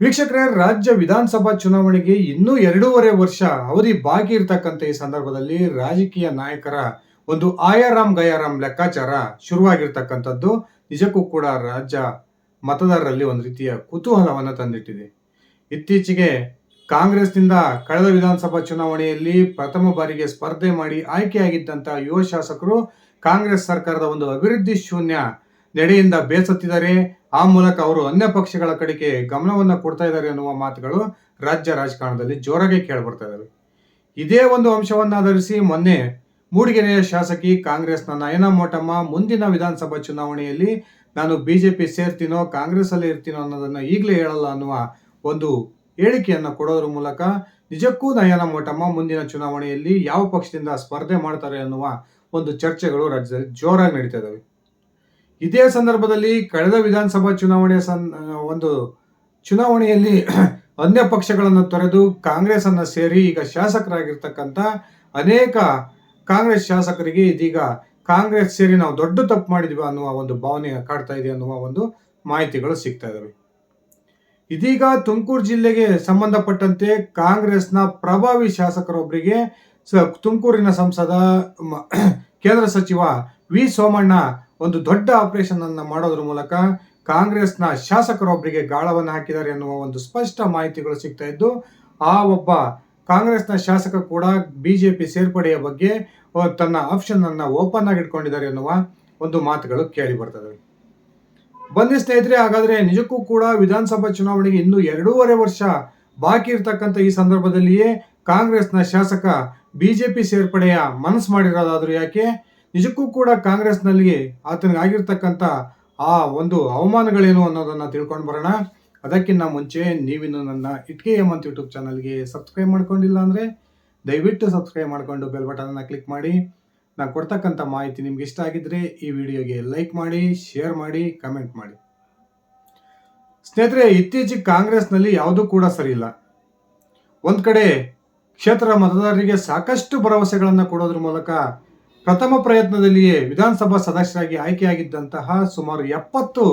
ವೀಕ್ಷಕರೇ, ರಾಜ್ಯ ವಿಧಾನಸಭಾ ಚುನಾವಣೆಗೆ ಇನ್ನೂ ಎರಡೂವರೆ ವರ್ಷ ಅವಧಿ ಬಾಕಿ ಇರತಕ್ಕಂಥ ಈ ಸಂದರ್ಭದಲ್ಲಿ ರಾಜಕೀಯ ನಾಯಕರ ಒಂದು ಆಯಾರಾಮ್ ಗಯಾರಾಮ್ ಲೆಕ್ಕಾಚಾರ ಶುರುವಾಗಿರ್ತಕ್ಕಂಥದ್ದು. ನಿಜಕ್ಕೂ ಕೂಡ ರಾಜ್ಯ ಮತದಾರರಲ್ಲಿ ಒಂದು ರೀತಿಯ ಕುತೂಹಲವನ್ನು ತಂದಿಟ್ಟಿದೆ. ಇತ್ತೀಚೆಗೆ ಕಾಂಗ್ರೆಸ್ನಿಂದ ಕಳೆದ ವಿಧಾನಸಭಾ ಚುನಾವಣೆಯಲ್ಲಿ ಪ್ರಥಮ ಬಾರಿಗೆ ಸ್ಪರ್ಧೆ ಮಾಡಿ ಆಯ್ಕೆಯಾಗಿದ್ದಂಥ ಯುವ ಶಾಸಕರು ಕಾಂಗ್ರೆಸ್ ಸರ್ಕಾರದ ಒಂದು ಅಭಿವೃದ್ಧಿ ಶೂನ್ಯ ನೆಡೆಯಿಂದ ಬೇಸತ್ತಿದ್ದಾರೆ ಆ ಮೂಲಕ ಅವರು ಅನ್ಯ ಪಕ್ಷಗಳ ಕಡೆಗೆ ಗಮನವನ್ನು ಕೊಡ್ತಾ ಇದ್ದಾರೆ ಅನ್ನುವ ಮಾತುಗಳು ರಾಜ್ಯ ರಾಜಕಾರಣದಲ್ಲಿ ಜೋರಾಗಿ ಕೇಳಿಬರ್ತಾ ಇದ್ದಾವೆ ಇದೇ ಒಂದು ಅಂಶವನ್ನಾಧರಿಸಿ ಮೊನ್ನೆ ಮೂಡಿಗೆರೆಯ ಶಾಸಕಿ ಕಾಂಗ್ರೆಸ್ನ ನಯನ ಮೋಟಮ್ಮ ಮುಂದಿನ ವಿಧಾನಸಭಾ ಚುನಾವಣೆಯಲ್ಲಿ ನಾನು ಬಿಜೆಪಿ ಸೇರ್ತೀನೋ ಕಾಂಗ್ರೆಸ್ ಅಲ್ಲಿ ಇರ್ತೀನೋ ಅನ್ನೋದನ್ನ ಈಗಲೇ ಹೇಳಲ್ಲ ಅನ್ನುವ ಒಂದು ಹೇಳಿಕೆಯನ್ನು ಕೊಡೋದ್ರ ಮೂಲಕ ನಿಜಕ್ಕೂ ನಯನ ಮೋಟಮ್ಮ ಮುಂದಿನ ಚುನಾವಣೆಯಲ್ಲಿ ಯಾವ ಪಕ್ಷದಿಂದ ಸ್ಪರ್ಧೆ ಮಾಡ್ತಾರೆ ಅನ್ನುವ ಒಂದು ಚರ್ಚೆಗಳು ರಾಜ್ಯದಲ್ಲಿ ಜೋರಾಗಿ ನಡೀತಾ ಇದಾವೆ. ಇದೇ ಸಂದರ್ಭದಲ್ಲಿ ಕಳೆದ ವಿಧಾನಸಭಾ ಚುನಾವಣೆಯ ಸನ್ ಒಂದು ಚುನಾವಣೆಯಲ್ಲಿ ಅನ್ಯ ಪಕ್ಷಗಳನ್ನು ತೊರೆದು ಕಾಂಗ್ರೆಸ್ ಅನ್ನ ಸೇರಿ ಈಗ ಶಾಸಕರಾಗಿರ್ತಕ್ಕಂಥ ಅನೇಕ ಕಾಂಗ್ರೆಸ್ ಶಾಸಕರಿಗೆ ಇದೀಗ ಕಾಂಗ್ರೆಸ್ ಸೇರಿ ನಾವು ದೊಡ್ಡ ತಪ್ಪು ಮಾಡಿದ್ವಿ ಅನ್ನುವ ಒಂದು ಭಾವನೆ ಕಾಡ್ತಾ ಇದೆ ಅನ್ನುವ ಒಂದು ಮಾಹಿತಿಗಳು ಸಿಗ್ತಾ ಇದಾವೆ. ಇದೀಗ ತುಮಕೂರು ಜಿಲ್ಲೆಗೆ ಸಂಬಂಧಪಟ್ಟಂತೆ ಕಾಂಗ್ರೆಸ್ನ ಪ್ರಭಾವಿ ಶಾಸಕರೊಬ್ಬರಿಗೆ ತುಮಕೂರಿನ ಸಂಸದ ಕೇಂದ್ರ ಸಚಿವ ವಿ ಸೋಮಣ್ಣ ಒಂದು ದೊಡ್ಡ ಆಪರೇಷನ್ ಅನ್ನು ಮಾಡೋದ್ರ ಮೂಲಕ ಕಾಂಗ್ರೆಸ್ನ ಶಾಸಕರೊಬ್ಬರಿಗೆ ಗಾಳವನ್ನು ಹಾಕಿದ್ದಾರೆ ಎನ್ನುವ ಒಂದು ಸ್ಪಷ್ಟ ಮಾಹಿತಿಗಳು ಸಿಗ್ತಾ ಇದ್ದು, ಆ ಒಬ್ಬ ಕಾಂಗ್ರೆಸ್ನ ಶಾಸಕ ಕೂಡ ಬಿಜೆಪಿ ಸೇರ್ಪಡೆಯ ಬಗ್ಗೆ ತನ್ನ ಆಪ್ಷನ್ ಅನ್ನ ಓಪನ್ ಆಗಿ ಇಟ್ಕೊಂಡಿದ್ದಾರೆ ಎನ್ನುವ ಒಂದು ಮಾತುಗಳು ಕೇಳಿ ಬರ್ತದೆ. ಬನ್ನಿ ಸ್ನೇಹಿತರೆ, ಹಾಗಾದ್ರೆ ನಿಜಕ್ಕೂ ಕೂಡ ವಿಧಾನಸಭಾ ಚುನಾವಣೆಗೆ ಇನ್ನು ಎರಡೂವರೆ ವರ್ಷ ಬಾಕಿ ಇರ್ತಕ್ಕಂಥ ಈ ಸಂದರ್ಭದಲ್ಲಿಯೇ ಕಾಂಗ್ರೆಸ್ನ ಶಾಸಕ ಬಿಜೆಪಿ ಸೇರ್ಪಡೆಯ ಮನಸ್ಸು ಮಾಡಿರೋದಾದ್ರೂ ಯಾಕೆ? ನಿಜಕ್ಕೂ ಕೂಡ ಕಾಂಗ್ರೆಸ್ನಲ್ಲಿ ಆತನಿಗೆ ಆಗಿರ್ತಕ್ಕಂಥ ಆ ಒಂದು ಅವಮಾನಗಳೇನು ಅನ್ನೋದನ್ನ ತಿಳ್ಕೊಂಡು ಬರೋಣ. ಅದಕ್ಕಿಂತ ಮುಂಚೆ ನೀವಿನ್ನು ನನ್ನ ಇಟ್ಕೆ ಅಂತ ಯೂಟ್ಯೂಬ್ ಚಾನಲ್ಗೆ ಸಬ್ಸ್ಕ್ರೈಬ್ ಮಾಡ್ಕೊಂಡಿಲ್ಲ ಅಂದರೆ ದಯವಿಟ್ಟು ಸಬ್ಸ್ಕ್ರೈಬ್ ಮಾಡಿಕೊಂಡು ಬೆಲ್ ಬಟನನ್ನು ಕ್ಲಿಕ್ ಮಾಡಿ. ನಾನು ಕೊಡ್ತಕ್ಕಂಥ ಮಾಹಿತಿ ನಿಮ್ಗೆ ಇಷ್ಟ ಆಗಿದ್ರೆ ಈ ವಿಡಿಯೋಗೆ ಲೈಕ್ ಮಾಡಿ, ಶೇರ್ ಮಾಡಿ, ಕಮೆಂಟ್ ಮಾಡಿ. ಸ್ನೇಹಿತರೆ, ಇತ್ತೀಚೆಗೆ ಕಾಂಗ್ರೆಸ್ನಲ್ಲಿ ಯಾವುದೂ ಕೂಡ ಸರಿಯಿಲ್ಲ ಒಂದು ಕಡೆ ಕ್ಷೇತ್ರ ಮತದಾರರಿಗೆ ಸಾಕಷ್ಟು ಭರವಸೆಗಳನ್ನು ಕೊಡೋದ್ರ ಮೂಲಕ ಪ್ರಥಮ ಪ್ರಯತ್ನದಲ್ಲಿಯೇ ವಿಧಾನಸಭಾ ಸದಸ್ಯರಾಗಿ ಆಯ್ಕೆಯಾಗಿದ್ದಂತಹ ಸುಮಾರು ಎಪ್ಪತ್ತು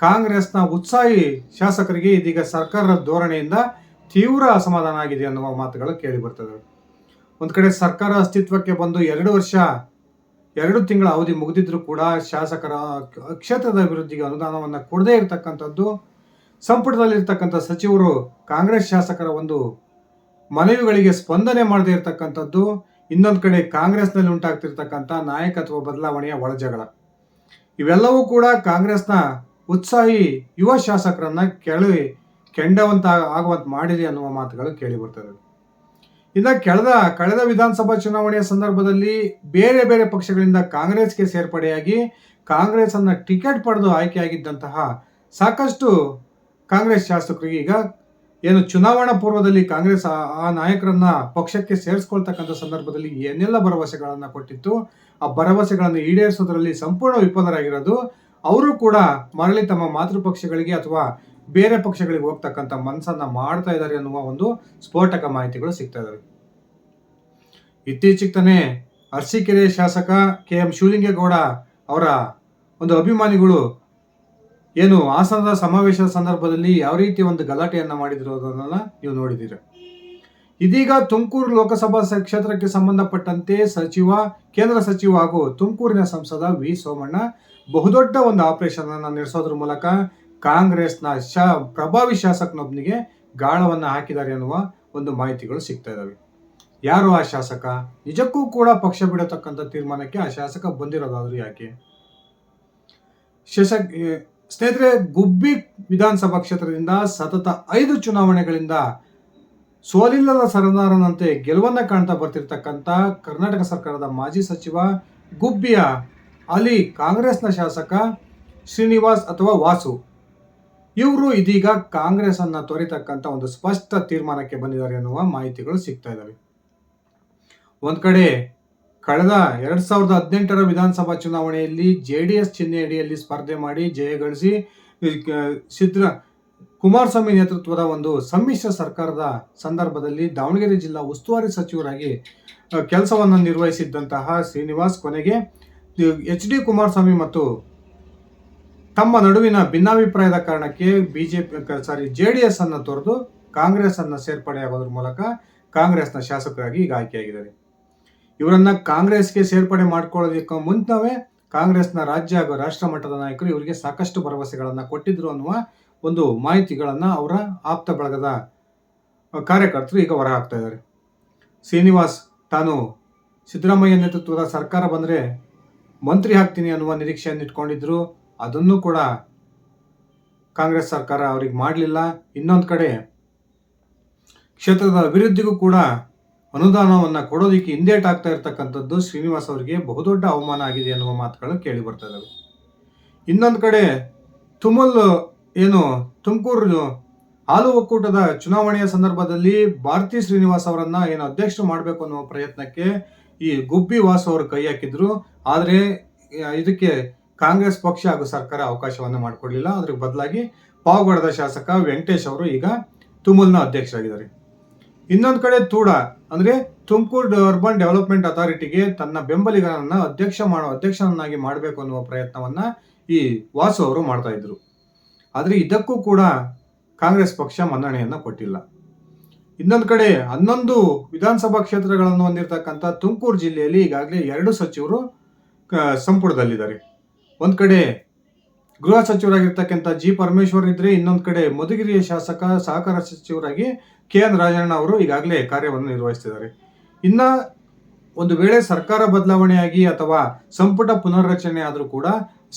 ಕಾಂಗ್ರೆಸ್ನ ಉತ್ಸಾಹಿ ಶಾಸಕರಿಗೆ ಇದೀಗ ಸರ್ಕಾರದ ಧೋರಣೆಯಿಂದ ತೀವ್ರ ಅಸಮಾಧಾನ ಆಗಿದೆ ಅನ್ನುವ ಮಾತುಗಳು ಕೇಳಿ ಬರ್ತದೆ ಒಂದು ಕಡೆ ಸರ್ಕಾರ ಅಸ್ತಿತ್ವಕ್ಕೆ ಬಂದು ಎರಡು ವರ್ಷ, ಎರಡು ತಿಂಗಳ ಅವಧಿ ಮುಗಿದಿದ್ರು ಕೂಡ ಶಾಸಕರ ಕ್ಷೇತ್ರದ ಅಭಿವೃದ್ಧಿಗೆ ಅನುದಾನವನ್ನು ಕೊಡದೇ ಇರತಕ್ಕಂಥದ್ದು, ಸಂಪುಟದಲ್ಲಿರ್ತಕ್ಕಂಥ ಸಚಿವರು ಕಾಂಗ್ರೆಸ್ ಶಾಸಕರ ಒಂದು ಮನವಿಗಳಿಗೆ ಸ್ಪಂದನೆ ಮಾಡದೇ ಇರತಕ್ಕಂಥದ್ದು ಇನ್ನೊಂದು ಕಡೆ ಕಾಂಗ್ರೆಸ್ನಲ್ಲಿ ಉಂಟಾಗ್ತಿರ್ತಕ್ಕಂಥ ನಾಯಕತ್ವ ಬದಲಾವಣೆಯ ಒಳಜಗಳ. ಇವೆಲ್ಲವೂ ಕೂಡ ಕಾಂಗ್ರೆಸ್ನ ಉತ್ಸಾಹಿ ಯುವ ಶಾಸಕರನ್ನ ಕೆಳಿ, ಕೆಂಡವಂತ ಆಗುವಂತ ಮಾಡಿದೆ ಅನ್ನುವ ಮಾತುಗಳು ಕೇಳಿ ಬರ್ತದೆ. ಇನ್ನು ಕಳೆದ ಕಳೆದ ವಿಧಾನಸಭಾ ಚುನಾವಣೆಯ ಸಂದರ್ಭದಲ್ಲಿ ಬೇರೆ ಬೇರೆ ಪಕ್ಷಗಳಿಂದ ಕಾಂಗ್ರೆಸ್ಗೆ ಸೇರ್ಪಡೆಯಾಗಿ ಕಾಂಗ್ರೆಸ್ ಅನ್ನ ಟಿಕೆಟ್ ಪಡೆದು ಆಯ್ಕೆಯಾಗಿದ್ದಂತಹ ಸಾಕಷ್ಟು ಕಾಂಗ್ರೆಸ್ ಶಾಸಕರಿಗೆ ಈಗ ಏನು ಚುನಾವಣಾ ಪೂರ್ವದಲ್ಲಿ ಕಾಂಗ್ರೆಸ್ ಆ- ನಾಯಕರನ್ನ ಪಕ್ಷಕ್ಕೆ ಸೇರಿಸ್ಕೊಳ್ತಕ್ಕಂಥ ಸಂದರ್ಭದಲ್ಲಿ ಏನೆಲ್ಲ ಭರವಸೆಗಳನ್ನು ಕೊಟ್ಟಿತ್ತು, ಆ ಭರವಸೆಗಳನ್ನು ಈಡೇರಿಸೋದ್ರಲ್ಲಿ ಸಂಪೂರ್ಣ ವಿಫಲರಾಗಿರೋದು ಅವರು ಕೂಡ ಮರಳಿ ತಮ್ಮ ಮಾತೃಪಕ್ಷಗಳಿಗೆ ಅಥವಾ ಬೇರೆ ಪಕ್ಷಗಳಿಗೆ ಹೋಗ್ತಕ್ಕಂಥ ಮನಸ್ಸನ್ನ ಮಾಡ್ತಾ ಇದ್ದಾರೆ ಅನ್ನುವ ಒಂದು ಸ್ಫೋಟಕ ಮಾಹಿತಿಗಳು ಸಿಗ್ತಾ ಇದಾವೆ. ಇತ್ತೀಚೆಗೆ ತಾನೇ ಅರಸೀಕೆರೆ ಶಾಸಕ ಕೆ ಎಂ ಶಿವಲಿಂಗೇಗೌಡ ಅವರ ಒಂದು ಅಭಿಮಾನಿಗಳು ಏನು ಹಾಸನದ ಸಮಾವೇಶದ ಸಂದರ್ಭದಲ್ಲಿ ಯಾವ ರೀತಿ ಒಂದು ಗಲಾಟೆಯನ್ನ ಮಾಡಿದ್ರು ಅದನ್ನೆಲ್ಲ ನೀವು ನೋಡಿದ್ದೀರ? ಇದೀಗ ತುಮಕೂರು ಲೋಕಸಭಾ ಕ್ಷೇತ್ರಕ್ಕೆ ಸಂಬಂಧಪಟ್ಟಂತೆ ಸಚಿವ ಕೇಂದ್ರ ಸಚಿವ ಹಾಗೂ ತುಮಕೂರಿನ ಸಂಸದ ವಿ. ಸೋಮಣ್ಣ ಬಹುದೊಡ್ಡ ಒಂದು ಆಪರೇಷನ್ ಅನ್ನು ನಡೆಸೋದ್ರ ಮೂಲಕ ಕಾಂಗ್ರೆಸ್ನ ಶಾ ಪ್ರಭಾವಿ ಶಾಸಕನೊಬ್ಬನಿಗೆ ಗಾಳವನ್ನು ಹಾಕಿದ್ದಾರೆ ಅನ್ನುವ ಒಂದು ಮಾಹಿತಿಗಳು ಸಿಗ್ತಾ ಇದಾವೆ. ಯಾರು ಆ ಶಾಸಕ? ನಿಜಕ್ಕೂ ಕೂಡ ಪಕ್ಷ ಬಿಡತಕ್ಕಂಥ ತೀರ್ಮಾನಕ್ಕೆ ಆ ಶಾಸಕ ಬಂದಿರೋದಾದ್ರೂ ಯಾಕೆ? ಶಾಸಕ ಏ, ಸ್ನೇಹಿತರೆ, ಗುಬ್ಬಿ ವಿಧಾನಸಭಾ ಕ್ಷೇತ್ರದಿಂದ ಸತತ ಐದು ಚುನಾವಣೆಗಳಿಂದ ಸೋಲಿಲ್ಲದ ಸರದಾರನಂತೆ ಗೆಲುವನ್ನ ಕಾಣ್ತಾ ಬರ್ತಿರ್ತಕ್ಕಂಥ ಕರ್ನಾಟಕ ಸರ್ಕಾರದ ಮಾಜಿ ಸಚಿವ, ಗುಬ್ಬಿಯ ಅಲ್ಲಿ ಕಾಂಗ್ರೆಸ್ನ ಶಾಸಕ ಶ್ರೀನಿವಾಸ್ ಅಥವಾ ವಾಸು. ಇವರು ಇದೀಗ ಕಾಂಗ್ರೆಸ್ ಅನ್ನ ತೊರೆತಕ್ಕಂಥ ಒಂದು ಸ್ಪಷ್ಟ ತೀರ್ಮಾನಕ್ಕೆ ಬಂದಿದ್ದಾರೆ ಎನ್ನುವ ಮಾಹಿತಿಗಳು ಸಿಗ್ತಾ ಇದಾವೆ. ಒಂದು ಕಡೆ ಕಳೆದ ಎರಡ್ ಸಾವಿರದ ಹದಿನೆಂಟರ ವಿಧಾನಸಭಾ ಚುನಾವಣೆಯಲ್ಲಿ ಜೆ ಡಿ ಎಸ್ ಚಿಹ್ನೆ ಅಡಿಯಲ್ಲಿ ಸ್ಪರ್ಧೆ ಮಾಡಿ ಜಯಗಳಿಸಿ ಸಿದ್ರ ಕುಮಾರಸ್ವಾಮಿ ನೇತೃತ್ವದ ಒಂದು ಸಮ್ಮಿಶ್ರ ಸರ್ಕಾರದ ಸಂದರ್ಭದಲ್ಲಿ ದಾವಣಗೆರೆ ಜಿಲ್ಲಾ ಉಸ್ತುವಾರಿ ಸಚಿವರಾಗಿ ಕೆಲಸವನ್ನು ನಿರ್ವಹಿಸಿದ್ದಂತಹ ಶ್ರೀನಿವಾಸ್ ಕೊನೆಗೆ ಎಚ್ ಡಿ ಕುಮಾರಸ್ವಾಮಿ ಮತ್ತು ತಮ್ಮ ನಡುವಿನ ಭಿನ್ನಾಭಿಪ್ರಾಯದ ಕಾರಣಕ್ಕೆ BJP sorry J D S ಅನ್ನು ತೊರೆದು ಕಾಂಗ್ರೆಸ್ ಅನ್ನು ಸೇರ್ಪಡೆಯಾಗೋದ್ರ ಮೂಲಕ ಕಾಂಗ್ರೆಸ್ನ ಶಾಸಕರಾಗಿ ಈಗ ಆಯ್ಕೆಯಾಗಿದ್ದಾರೆ. ಇವರನ್ನ ಕಾಂಗ್ರೆಸ್ಗೆ ಸೇರ್ಪಡೆ ಮಾಡ್ಕೊಳ್ಳೋದಕ್ಕೆ ಮುಂಚವೇ ಕಾಂಗ್ರೆಸ್ನ ರಾಜ್ಯ ಹಾಗೂ ರಾಷ್ಟ್ರ ಮಟ್ಟದ ನಾಯಕರು ಇವರಿಗೆ ಸಾಕಷ್ಟು ಭರವಸೆಗಳನ್ನು ಕೊಟ್ಟಿದ್ರು ಅನ್ನುವ ಒಂದು ಮಾಹಿತಿಗಳನ್ನು ಅವರ ಆಪ್ತ ಬಳಗದ ಕಾರ್ಯಕರ್ತರು ಈಗ ಹೊರ ಹಾಕ್ತಾ ಇದ್ದಾರೆ. ಶ್ರೀನಿವಾಸ್, ತಾನು ಸಿದ್ದರಾಮಯ್ಯ ನೇತೃತ್ವದ ಸರ್ಕಾರ ಬಂದರೆ ಮಂತ್ರಿ ಹಾಕ್ತೀನಿ ಅನ್ನುವ ನಿರೀಕ್ಷೆಯನ್ನು ಇಟ್ಕೊಂಡಿದ್ರು. ಅದನ್ನು ಕೂಡ ಕಾಂಗ್ರೆಸ್ ಸರ್ಕಾರ ಅವ್ರಿಗೆ ಮಾಡಲಿಲ್ಲ. ಇನ್ನೊಂದು ಕಡೆ ಕ್ಷೇತ್ರದ ಅಭಿವೃದ್ಧಿಗೂ ಕೂಡ ಅನುದಾನವನ್ನು ಕೊಡೋದಕ್ಕೆ ಹಿಂದೇಟ್ ಆಗ್ತಾ ಇರ್ತಕ್ಕಂಥದ್ದು ಶ್ರೀನಿವಾಸ್ ಅವರಿಗೆ ಬಹುದೊಡ್ಡ ಅವಮಾನ ಆಗಿದೆ ಅನ್ನುವ ಮಾತುಗಳು ಕೇಳಿ ಬರ್ತಾ ಇದ್ದಾವೆ ಇನ್ನೊಂದು ಕಡೆ ತುಮಲ್ ಏನು ತುಮಕೂರು ಹಾಲು ಒಕ್ಕೂಟದ ಚುನಾವಣೆಯ ಸಂದರ್ಭದಲ್ಲಿ ಭಾರತಿ ಶ್ರೀನಿವಾಸ್ ಅವರನ್ನು ಏನು ಅಧ್ಯಕ್ಷರು ಮಾಡಬೇಕು ಅನ್ನುವ ಪ್ರಯತ್ನಕ್ಕೆ ಈ ಗುಬ್ಬಿ ವಾಸು ಅವರು ಕೈ ಹಾಕಿದ್ರು. ಆದರೆ ಇದಕ್ಕೆ ಕಾಂಗ್ರೆಸ್ ಪಕ್ಷ ಹಾಗೂ ಸರ್ಕಾರ ಅವಕಾಶವನ್ನು ಮಾಡಿಕೊಡ್ಲಿಲ್ಲ. ಅದ್ರ ಬದಲಾಗಿ ಪಾವಗಡದ ಶಾಸಕ ವೆಂಕಟೇಶ್ ಅವರು ಈಗ ತುಮುಲ್ನ ಅಧ್ಯಕ್ಷರಾಗಿದ್ದಾರೆ. ಇನ್ನೊಂದು ಕಡೆ ತೂಡ, ಅಂದ್ರೆ ತುಮಕೂರು ಅರ್ಬನ್ ಡೆವಲಪ್ಮೆಂಟ್ ಅಥಾರಿಟಿಗೆ ತನ್ನ ಬೆಂಬಲಿಗರನ್ನ ಅಧ್ಯಕ್ಷ ಮಾಡೋ ಅಧ್ಯಕ್ಷನನ್ನಾಗಿ ಮಾಡಬೇಕು ಅನ್ನುವ ಪ್ರಯತ್ನವನ್ನ ಈ ವಾಸು ಅವರು ಮಾಡ್ತಾ ಇದ್ರು. ಆದ್ರೆ ಇದಕ್ಕೂ ಕೂಡ ಕಾಂಗ್ರೆಸ್ ಪಕ್ಷ ಮನ್ನಣೆಯನ್ನ ಕೊಟ್ಟಿಲ್ಲ. ಇನ್ನೊಂದು ಕಡೆ ಹನ್ನೊಂದು ವಿಧಾನಸಭಾ ಕ್ಷೇತ್ರಗಳನ್ನು ಹೊಂದಿರತಕ್ಕಂಥ ತುಮಕೂರು ಜಿಲ್ಲೆಯಲ್ಲಿ ಈಗಾಗಲೇ ಎರಡು ಸಚಿವರು ಸಂಪುಟದಲ್ಲಿದ್ದಾರೆ. ಒಂದು ಕಡೆ ಗೃಹ ಸಚಿವರಾಗಿರ್ತಕ್ಕಂಥ ಜಿ ಪರಮೇಶ್ವರ್ ಇದ್ರೆ ಇನ್ನೊಂದು ಕಡೆ ಮಧುಗಿರಿಯ ಶಾಸಕ, ಸಹಕಾರ ಸಚಿವರಾಗಿ ಕೆ ಎನ್ ರಾಜಣ್ಣ ಅವರು ಈಗಾಗಲೇ ಕಾರ್ಯವನ್ನು ನಿರ್ವಹಿಸ್ತಿದ್ದಾರೆ. ಇನ್ನ ಒಂದು ವೇಳೆ ಸರ್ಕಾರ ಬದಲಾವಣೆಯಾಗಿ ಅಥವಾ ಸಂಪುಟ ಪುನರ್ರಚನೆ ಆದರೂ ಕೂಡ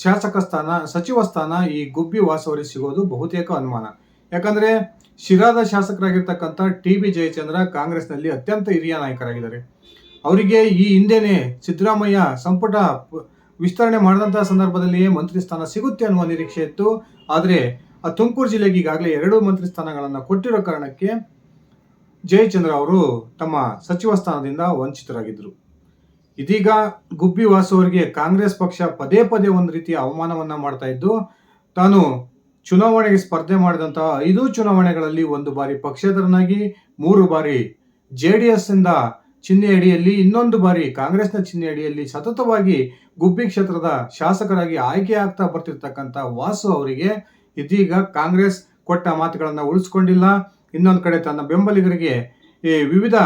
ಶಾಸಕ ಸ್ಥಾನ, ಸಚಿವ ಸ್ಥಾನ ಈ ಗುಬ್ಬಿ ವಾಸವರಿಗೆ ಸಿಗೋದು ಬಹುತೇಕ ಅನುಮಾನ. ಯಾಕಂದ್ರೆ ಶಿರಾದ ಶಾಸಕರಾಗಿರ್ತಕ್ಕಂಥ ಟಿ ಬಿ ಜಯಚಂದ್ರ ಕಾಂಗ್ರೆಸ್ನಲ್ಲಿ ಅತ್ಯಂತ ಹಿರಿಯ ನಾಯಕರಾಗಿದ್ದಾರೆ. ಅವರಿಗೆ ಈ ಹಿಂದೆನೆ ಸಿದ್ದರಾಮಯ್ಯ ಸಂಪುಟ ವಿಸ್ತರಣೆ ಮಾಡಿದಂತಹ ಸಂದರ್ಭದಲ್ಲಿಯೇ ಮಂತ್ರಿ ಸ್ಥಾನ ಸಿಗುತ್ತೆ ಅನ್ನುವ ನಿರೀಕ್ಷೆ ಇತ್ತು. ಆದರೆ ಆ ತುಮಕೂರು ಜಿಲ್ಲೆಗೆ ಈಗಾಗಲೇ ಎರಡು ಮಂತ್ರಿ ಸ್ಥಾನಗಳನ್ನು ಕೊಟ್ಟಿರೋ ಕಾರಣಕ್ಕೆ ಜಯಚಂದ್ರ ಅವರು ತಮ್ಮ ಸಚಿವ ಸ್ಥಾನದಿಂದ ವಂಚಿತರಾಗಿದ್ದರು. ಇದೀಗ ಗುಬ್ಬಿ ವಾಸು ಅವರಿಗೆ ಕಾಂಗ್ರೆಸ್ ಪಕ್ಷ ಪದೇ ಪದೇ ಒಂದು ರೀತಿಯ ಅವಮಾನವನ್ನ ಮಾಡ್ತಾ ಇದ್ದು, ತಾನು ಚುನಾವಣೆಗೆ ಸ್ಪರ್ಧೆ ಮಾಡಿದಂತಹ ಐದು ಚುನಾವಣೆಗಳಲ್ಲಿ ಒಂದು ಬಾರಿ ಪಕ್ಷೇತರನಾಗಿ, ಮೂರು ಬಾರಿ ಜೆ ಡಿ ಎಸ್ ಇಂದ ಇನ್ನೊಂದು ಬಾರಿ ಕಾಂಗ್ರೆಸ್ನ ಚಿಹ್ನೆ ಅಡಿಯಲ್ಲಿ ಸತತವಾಗಿ ಗುಬ್ಬಿ ಕ್ಷೇತ್ರದ ಶಾಸಕರಾಗಿ ಆಯ್ಕೆ ಆಗ್ತಾ ಬರ್ತಿರ್ತಕ್ಕಂಥ ವಾಸು ಅವರಿಗೆ ಇದೀಗ ಕಾಂಗ್ರೆಸ್ ಕೊಟ್ಟ ಮಾತುಗಳನ್ನು ಉಳಿಸ್ಕೊಂಡಿಲ್ಲ. ಇನ್ನೊಂದು ಕಡೆ ತನ್ನ ಬೆಂಬಲಿಗರಿಗೆ ಈ ವಿವಿಧ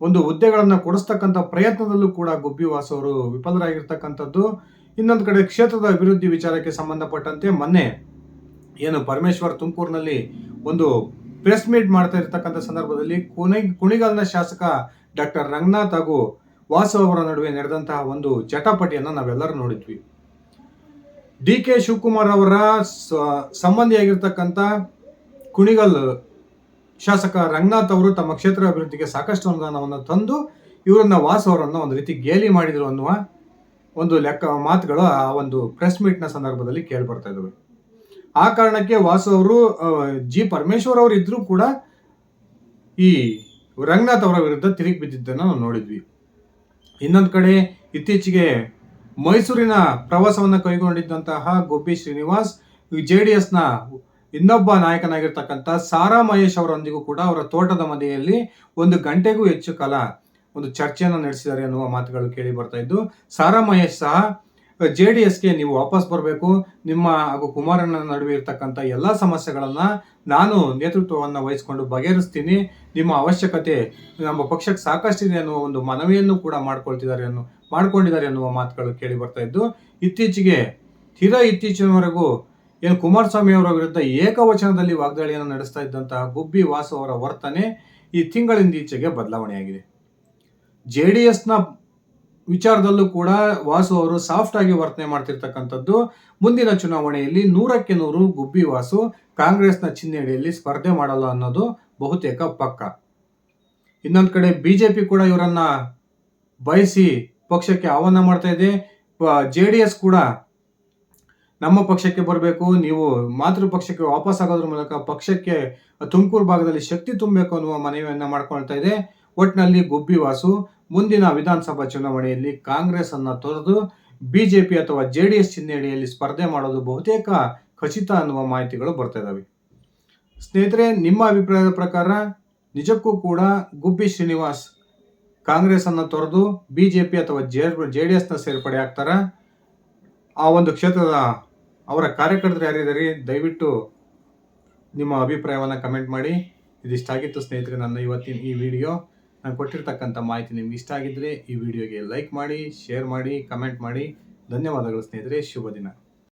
ಒಂದು ಹುದ್ದೆಗಳನ್ನು ಕೊಡಿಸ್ತಕ್ಕಂಥ ಪ್ರಯತ್ನದಲ್ಲೂ ಕೂಡ ಗುಬ್ಬಿ ವಾಸ್ ಅವರು ವಿಫಲರಾಗಿರ್ತಕ್ಕಂಥದ್ದು. ಇನ್ನೊಂದು ಕಡೆ ಕ್ಷೇತ್ರದ ಅಭಿವೃದ್ಧಿ ವಿಚಾರಕ್ಕೆ ಸಂಬಂಧಪಟ್ಟಂತೆ ಮೊನ್ನೆ ಏನು ಪರಮೇಶ್ವರ್ ತುಮಕೂರಿನಲ್ಲಿ ಒಂದು ಪ್ರೆಸ್ ಮೀಟ್ ಮಾಡ್ತಾ ಇರ್ತಕ್ಕಂಥ ಸಂದರ್ಭದಲ್ಲಿ ಕುಣಿ, ಕುಣಿಗಲ್ನ ಶಾಸಕ ಡಾಕ್ಟರ್ ರಂಗನಾಥ್ ಹಾಗೂ ವಾಸು ಅವರ ನಡುವೆ ನಡೆದಂತಹ ಒಂದು ಚಟಪಟಿಯನ್ನು ನಾವೆಲ್ಲರೂ ನೋಡಿದ್ವಿ. ಡಿ ಕೆ ಶಿವಕುಮಾರ್ ಅವರ ಸಂಬಂಧಿಯಾಗಿರ್ತಕ್ಕಂಥ ಕುಣಿಗಲ್ ಶಾಸಕ ರಂಗನಾಥ್ ಅವರು ತಮ್ಮ ಕ್ಷೇತ್ರ ಅಭಿವೃದ್ಧಿಗೆ ಸಾಕಷ್ಟು ಅನುದಾನವನ್ನು ತಂದು ಇವರನ್ನ ವಾಸ್ ಅವರನ್ನು ಒಂದು ರೀತಿ ಗೇಲಿ ಮಾಡಿದ್ರು ಅನ್ನುವ ಒಂದು ಲೆಕ್ಕ ಮಾತುಗಳು ಆ ಒಂದು ಪ್ರೆಸ್ ಮೀಟ್ನ ಸಂದರ್ಭದಲ್ಲಿ ಕೇಳಿ ಬರ್ತಾ ಆ ಕಾರಣಕ್ಕೆ ವಾಸು ಅವರು ಜಿ ಪರಮೇಶ್ವರ್ ಅವರು ಇದ್ರೂ ಕೂಡ ಈ ರಂಗನಾಥ್ ಅವರ ವಿರುದ್ಧ ತಿರುಗಿ ಬಿದ್ದಿದ್ದನ್ನು ನಾವು ನೋಡಿದ್ವಿ. ಇನ್ನೊಂದು ಕಡೆ ಇತ್ತೀಚೆಗೆ ಮೈಸೂರಿನ ಪ್ರವಾಸವನ್ನು ಕೈಗೊಂಡಿದ್ದಂತಹ ಗೋಪಿ ಶ್ರೀನಿವಾಸ್ ಜೆ ಡಿ ಎಸ್ನ ಇನ್ನೊಬ್ಬ ನಾಯಕನಾಗಿರ್ತಕ್ಕಂಥ ಸಾರಾ ಮಹೇಶ್ ಅವರೊಂದಿಗೂ ಕೂಡ ಅವರ ತೋಟದ ಮನೆಯಲ್ಲಿ ಒಂದು ಗಂಟೆಗೂ ಹೆಚ್ಚು ಕಾಲ ಒಂದು ಚರ್ಚೆಯನ್ನು ನಡೆಸಿದ್ದಾರೆ ಅನ್ನುವ ಮಾತುಗಳು ಕೇಳಿ ಬರ್ತಾ ಇದ್ದು, ಸಾರಾ ಮಹೇಶ್ ಸಹ ಜೆ ಡಿ ಎಸ್ಗೆ ನೀವು ವಾಪಸ್ ಬರಬೇಕು. ನಿಮ್ಮ ಹಾಗೂ ಕುಮಾರಣ್ಣ ನಡುವೆ ಇರತಕ್ಕಂಥ ಎಲ್ಲ ಸಮಸ್ಯೆಗಳನ್ನ ನಾನು ನೇತೃತ್ವವನ್ನು ವಹಿಸಿಕೊಂಡು ಬಗೆಹರಿಸ್ತೀನಿ. ನಿಮ್ಮ ಅವಶ್ಯಕತೆ ನಮ್ಮ ಪಕ್ಷಕ್ಕೆ ಸಾಕಷ್ಟಿದೆ ಅನ್ನುವ ಒಂದು ಮನವಿಯನ್ನು ಕೂಡ ಮಾಡ್ಕೊಳ್ತಿದ್ದಾರೆ ಅನ್ನೋ, ಮಾಡ್ಕೊಂಡಿದ್ದಾರೆ ಅನ್ನುವ ಮಾತುಗಳು ಕೇಳಿ ಬರ್ತಾ ಇದ್ದು, ಇತ್ತೀಚೆಗೆ ತೀರಾ ಇತ್ತೀಚಿನವರೆಗೂ ಏನು ಕುಮಾರಸ್ವಾಮಿ ಅವರ ವಿರುದ್ಧ ಏಕವಚನದಲ್ಲಿ ವಾಗ್ದಾಳಿಯನ್ನು ನಡೆಸ್ತಾ ಇದ್ದಂತಹ ಗುಬ್ಬಿ ವಾಸು ಅವರ ವರ್ತನೆ ಈ ತಿಂಗಳಿಂದ ಈಚೆಗೆ ಬದಲಾವಣೆಯಾಗಿದೆ. ಜೆ ಡಿ ಎಸ್ನ ವಿಚಾರದಲ್ಲೂ ಕೂಡ ವಾಸು ಅವರು ಸಾಫ್ಟ್ ಆಗಿ ವರ್ತನೆ ಮಾಡ್ತಿರ್ತಕ್ಕಂಥದ್ದು. ಮುಂದಿನ ಚುನಾವಣೆಯಲ್ಲಿ ನೂರಕ್ಕೆ ನೂರು ಗುಬ್ಬಿ ವಾಸು ಕಾಂಗ್ರೆಸ್ನ ಚಿಹ್ನೆಯಡಿಯಲ್ಲಿ ಸ್ಪರ್ಧೆ ಮಾಡಲ್ಲ ಅನ್ನೋದು ಬಹುತೇಕ ಪಕ್ಕ. ಇನ್ನೊಂದು ಕಡೆ ಬಿಜೆಪಿ ಕೂಡ ಇವರನ್ನ ಬಯಸಿ ಪಕ್ಷಕ್ಕೆ ಆಹ್ವಾನ ಮಾಡ್ತಾ ಇದೆ. ಜೆ ಡಿ ಎಸ್ ಕೂಡ ನಮ್ಮ ಪಕ್ಷಕ್ಕೆ ಬರಬೇಕು, ನೀವು ಮಾತೃ ಪಕ್ಷಕ್ಕೆ ವಾಪಸ್ ಆಗೋದ್ರ ಮೂಲಕ ಪಕ್ಷಕ್ಕೆ ತುಮಕೂರು ಭಾಗದಲ್ಲಿ ಶಕ್ತಿ ತುಂಬಬೇಕು ಅನ್ನುವ ಮನವಿಯನ್ನ ಮಾಡ್ಕೊಳ್ತಾ ಇದೆ. ಒಟ್ಟಿನಲ್ಲಿ ಗುಬ್ಬಿ ವಾಸು, ಮುಂದಿನ ವಿಧಾನಸಭಾ ಚುನಾವಣೆಯಲ್ಲಿ ಕಾಂಗ್ರೆಸ್ ಅನ್ನ ತೊರೆದು ಬಿಜೆಪಿ ಅಥವಾ ಜೆ ಡಿ ಎಸ್ ಚಿಹ್ನೆಯಡಿಯಲ್ಲಿ ಸ್ಪರ್ಧೆ ಮಾಡೋದು ಬಹುತೇಕ ಖಚಿತ ಅನ್ನುವ ಮಾಹಿತಿಗಳು ಬರ್ತಾ ಇದ್ದಾವೆ ಸ್ನೇಹಿತರೆ, ನಿಮ್ಮ ಅಭಿಪ್ರಾಯದ ಪ್ರಕಾರ ನಿಜಕ್ಕೂ ಕೂಡ ಗುಬ್ಬಿ ಶ್ರೀನಿವಾಸ್ ಕಾಂಗ್ರೆಸ್ ಅನ್ನ ತೊರೆದು ಬಿಜೆಪಿ ಅಥವಾ ಜೆ ಡಿ ಎಸ್ನ ಸೇರ್ಪಡೆ ಆಗ್ತಾರ? ಆ ಒಂದು ಕ್ಷೇತ್ರದ ಅವರ ಕಾರ್ಯಕರ್ತರು ಯಾರಿದ್ದಾರೆ, ದಯವಿಟ್ಟು ನಿಮ್ಮ ಅಭಿಪ್ರಾಯವನ್ನು ಕಮೆಂಟ್ ಮಾಡಿ. ಇದಿಷ್ಟಾಗಿತ್ತು ಸ್ನೇಹಿತರೆ ನನ್ನ ಇವತ್ತಿನ ಈ ವಿಡಿಯೋ ನಾನು ಕೊಟ್ಟಿರ್ತಕ್ಕಂಥ ಮಾಹಿತಿ ನಿಮ್ಗೆ ಇಷ್ಟ ಆಗಿದ್ದರೆ ಈ ವಿಡಿಯೋಗೆ ಲೈಕ್ ಮಾಡಿ ಶೇರ್ ಮಾಡಿ ಕಮೆಂಟ್ ಮಾಡಿ. ಧನ್ಯವಾದಗಳು ಸ್ನೇಹಿತರೆ, ಶುಭ ದಿನ.